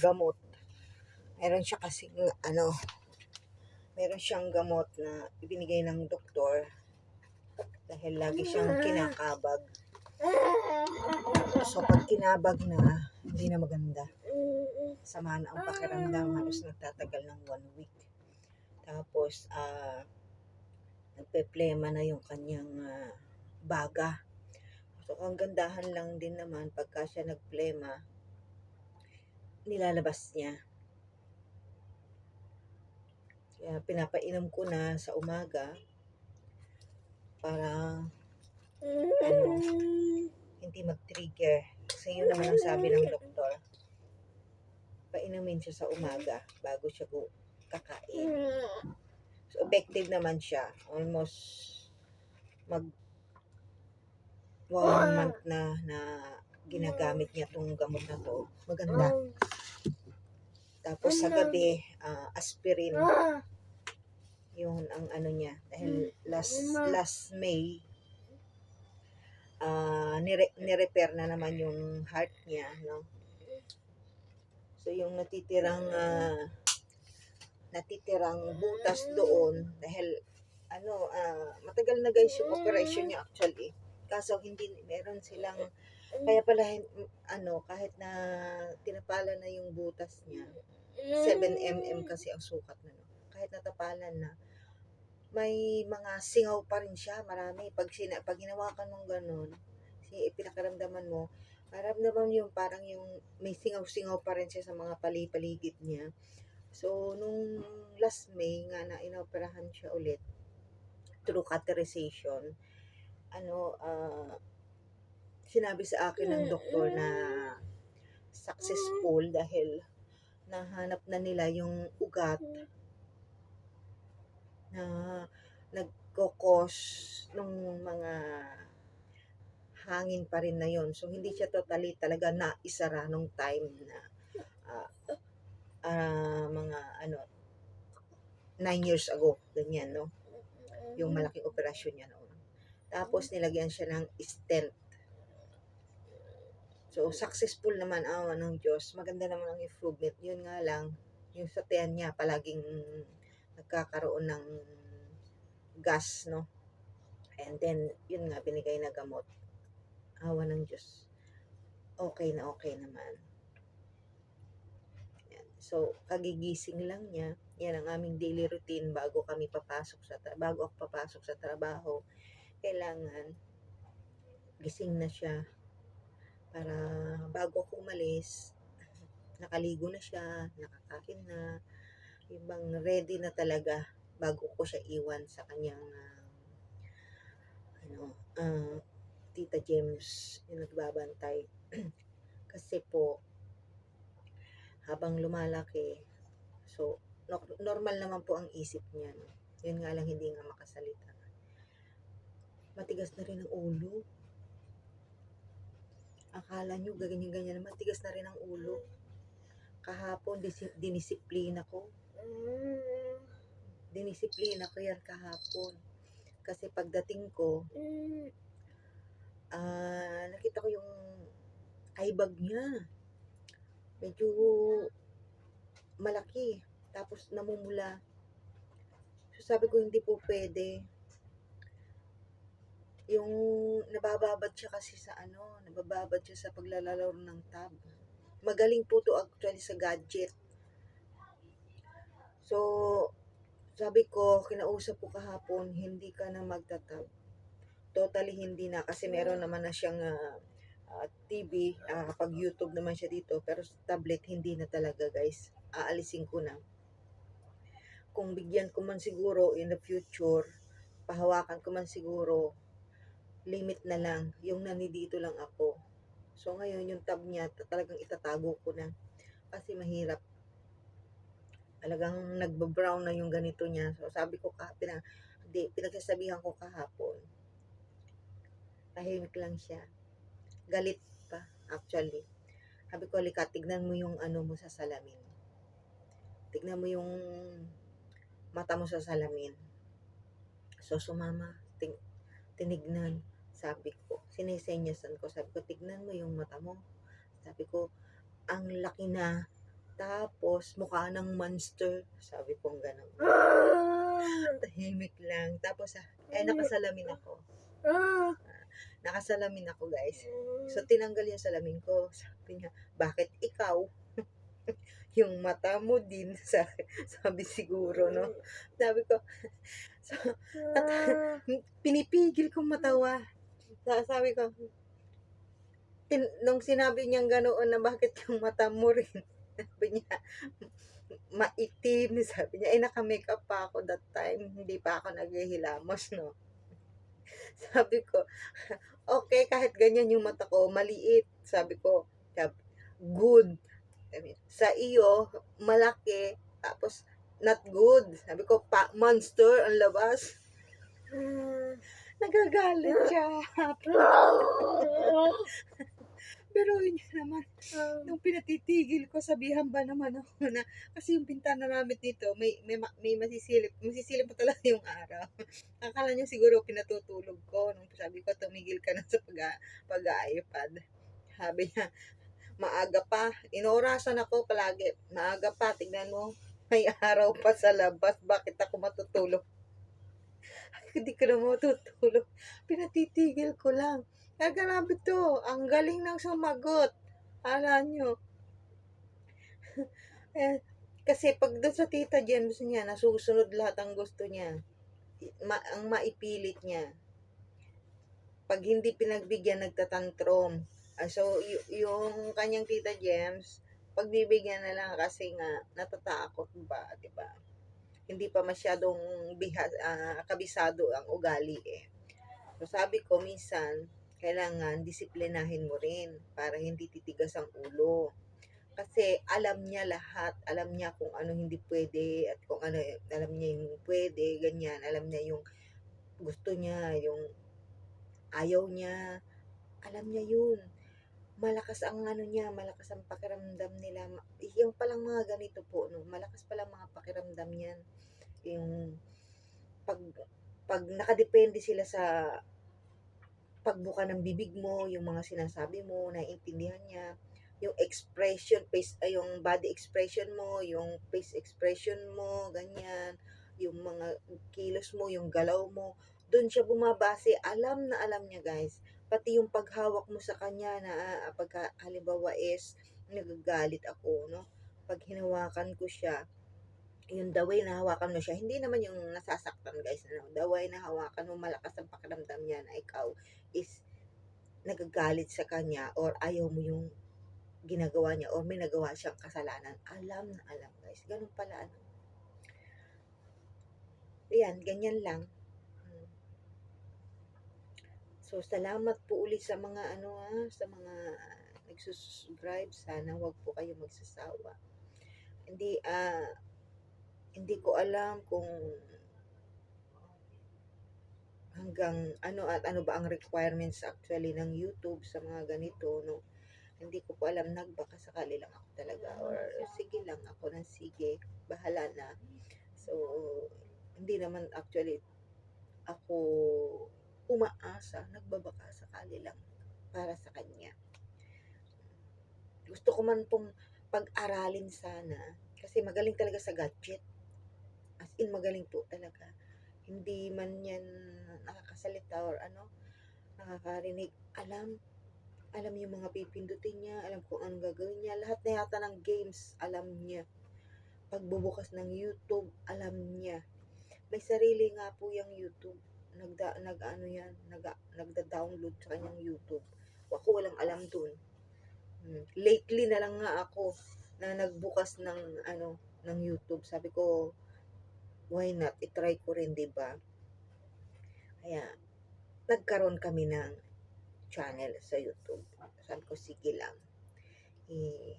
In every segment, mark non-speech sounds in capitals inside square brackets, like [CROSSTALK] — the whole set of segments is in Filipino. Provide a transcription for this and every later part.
gamot. Meron siya kasi ano, meron siyang gamot na ibinigay ng doktor dahil lagi siyang kinakabag. So pag kinabag na, hindi na maganda. Sama na ang pakiramdam, halos nagtatagal ng one week. Tapos, ah, nagpeplema na yung kanyang ah, baga. So, ang gandahan lang din naman pagka siya nagplema, nilalabas niya. Kaya pinapainom ko na sa umaga para ano, hindi mag-trigger. Kasi yun naman ang sabi ng doktor. Painumin siya sa umaga bago siya kakain. So, effective naman siya. Almost mag one month na na ginagamit niya tong gamot na to. Maganda. Tapos sa gabi, ah, aspirin. Yun ang ano niya. Dahil last, last May, ah nire- nirepair na naman yung heart niya, no? So, yung natitirang, ah, natitirang butas doon, dahil, ano, ah, matagal na guys yung operation niya actually. Kaso, hindi, meron silang, kaya pala, ano, kahit na tinapala na yung butas niya, 7mm kasi ang sukat na, no? Kahit natapalan na, may mga singaw pa rin siya, marami. Pag, sina, pag hinawakan mong ganun, si, pinakaramdaman mo, maramdaman yung parang yung may singaw-singaw pa rin siya sa mga pali-paligid niya. So, nung last May nga na inoperahan siya ulit, through catheterization, ano, ah, sinabi sa akin ng doktor na successful dahil nahanap na nila yung ugat na nagkokos nung mga hangin pa rin na yon So, hindi siya totally talaga na isara nung time na ah, ah, mga ano, nine years ago, ganyan, no? Yung malaking operasyon niya noon. Tapos, nilagyan siya ng stent. So, successful naman awa ng Diyos. Maganda naman ang improvement. Yun nga lang, yung sa tiyan niya, palaging nagkakaroon ng gas, no? And then, yun nga, binigay na gamot. Awa ng Diyos. Okay na okay naman. Yan. So, kagigising lang niya. Yan ang aming daily routine bago kami papasok sa bago ako papasok sa trabaho. Kailangan gising na siya para bago ako umalis, nakaligo na siya, nakakain na, yung bang ready na talaga bago ko siya iwan sa kanyang ah, ano, ah, Tita James yung nagbabantay. [CLEARS THROAT] Kasi po, habang lumalaki, so, no- normal naman po ang isip niya. No? Yun nga lang, hindi nga makasalita. Matigas na rin ang ulo. Akala nyo, ganyan-ganyan naman, matigas na rin ang ulo. Kahapon, disi- dinisiplina ko. Dinisiplina ko yan kahapon. Kasi pagdating ko, ah nakita ko yung eye bag niya. Medyo malaki. Tapos namumula. So sabi ko hindi po pwede. Yung nabababad siya kasi sa ano, nabababad siya sa paglalaro ng tab. Magaling po to actually sa gadget. So, sabi ko, kinausap ko kahapon, hindi ka na magtatab totally hindi na kasi meron naman na siyang ah, ah, TV, nakakapag YouTube naman siya dito, pero sa tablet hindi na talaga guys. Aalisin ko na. Kung bigyan ko man siguro in the future, pahawakan ko man siguro, limit na lang, yung nanidito lang ako. So ngayon yung tab niya, ta- talagang itatago ko na. Kasi mahirap. Talagang nagba-brown na yung ganito niya. So sabi ko, ka, pinag, di, pinagsasabihan ko kahapon, tahimik lang siya. Galit pa, actually. Sabi ko, halika, tignan mo yung ano mo sa salamin. Tignan mo yung mata mo sa salamin. So, sumama, ting, tinignan. Sabi ko, sinisenyasan ko. Sabi ko, tignan mo yung mata mo. Sabi ko, ang laki na. Tapos, mukha ng monster. Sabi kong gano'n. Tahimik lang. Tapos, ah, eh, nakasalamin ako. Nakasalamin ako, guys. So, tinanggal yung salamin ko. Sabi niya, bakit ikaw? [LAUGHS] yung mata mo din. [LAUGHS] Sa- Sabi siguro, no? Sabi ko, [LAUGHS] so, at, pinipigil kong matawa. Sa- Sabi ko, tin, nung sinabi niyang ganoon na bakit yung mata mo rin, [LAUGHS] sabi niya, maitim, sabi niya, eh naka-makeup pa ako that time, hindi pa ako naghihilamos, no? [LAUGHS] Sabi ko, [LAUGHS] okay, kahit ganyan yung mata ko, maliit, sabi ko, good. Sa iyo, malaki, tapos not good. Sabi ko, pa, monster ang labas. Nagagalit siya. [LAUGHS] Pero yun naman, nung pinatitigil ko, sabihan ba naman ako na, kasi yung bintana namin dito, may, may, ma- may masisilip, masisilip pa talaga yung araw. [LAUGHS] Akala niya siguro pinatutulog ko, nung sabi ko, tumigil ka na sa pag, pag-iPad. Sabi niya, maaga pa, inorasan ako palagi, maaga pa, tignan mo, may [LAUGHS] araw pa sa labas, bakit ako matutulog? [LAUGHS] Hindi ko na matutulog. Pinatitigil ko lang. Kaya grabe to. Ang galing ng sumagot. Ala nyo. [LAUGHS] eh, kasi pag doon sa tita James niya, nasusunod lahat ang gusto niya. Ma- ang maipilit niya. Pag hindi pinagbigyan, nagtatantrum. Ah, so, y- yung kanyang tita James, pagbibigyan na lang kasi nga natatakot ba, 'di ba? Hindi pa masyadong biha, ah, kabisado ang ugali eh. So, sabi ko minsan, kailangan disiplinahin mo rin para hindi titigas ang ulo. Kasi alam niya lahat, alam niya kung ano hindi pwede at kung ano, alam niya yung pwede, ganyan, alam niya yung gusto niya, yung ayaw niya, alam niya yun. Malakas ang ano niya, malakas ang pakiramdam nila. Yung palang mga ganito po, no, malakas palang mga pakiramdam niyan. Yung pag pag nakadepende sila sa pagbuka ng bibig mo, yung mga sinasabi mo, naiintindihan niya, yung expression, face, ay, yung body expression mo, yung face expression mo, ganyan, yung mga kilos mo, yung galaw mo, doon siya bumabase, alam na alam niya guys, pati yung paghawak mo sa kanya na ah, pagka halimbawa is nagagalit ako, no? Pag hinawakan ko siya, yung the way na hawakan mo siya, hindi naman yung nasasaktan guys, ano, the way na hawakan mo, malakas ang pakiramdam niya na ikaw is nagagalit sa kanya or ayaw mo yung ginagawa niya or may nagawa siyang kasalanan. Alam na alam guys, ganun pala ano. Ayan, ganyan lang. Mm. So, salamat po uli sa mga ano ha, sa mga nagsusubscribe. Sana wag po kayo magsasawa. Hindi, ah, hindi ko alam kung hanggang ano at ano ba ang requirements actually ng YouTube sa mga ganito, no? Hindi ko po alam, nagbaka sakali lang ako talaga or sige lang ako ng sige, bahala na. So, hindi naman actually ako umaasa, nagbabaka sakali lang para sa kanya. Gusto ko man pong pag-aralin sana kasi magaling talaga sa gadget. As in, magaling po talaga. Hindi man yan nakakasalita or ano, nakakarinig. Alam, alam yung mga pipindutin niya, alam kung anong gagawin niya. Lahat na yata ng games, alam niya. Pagbubukas ng YouTube, alam niya. May sarili nga po yung YouTube. Nagda, nag ano yan, nag, nagda-download sa kanyang YouTube. Ako walang alam dun. Hmm. Lately na lang nga ako na nagbukas ng ano ng YouTube. Sabi ko, why not? I-try ko rin, 'di ba? Kaya nagkaroon kami ng channel sa YouTube. Sabi ko, sige lang. Eh,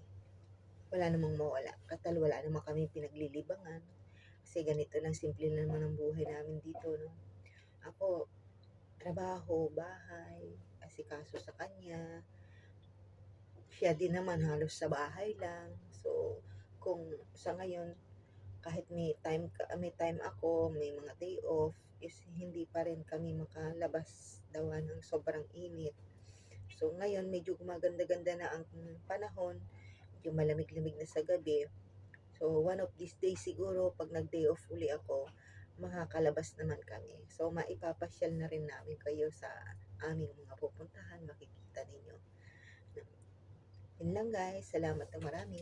wala namang mawala. Katal wala naman kami pinaglilibangan. Kasi ganito lang, simple lang naman ang buhay namin dito. No? Ako, trabaho, bahay, asikaso sa kanya. Siya din naman halos sa bahay lang. So, kung sa ngayon, kahit may time, may time ako, may mga day off, is hindi pa rin kami makalabas dawa ng sobrang init. So, ngayon, medyo gumaganda-ganda na ang panahon. medyo malamig-lamig na sa gabi. So, one of these days siguro, pag nag-day off uli ako, makakalabas naman kami. So, maipapasyal na rin namin kayo sa aming mga pupuntahan, makikita ninyo. Yun lang guys, salamat ng marami.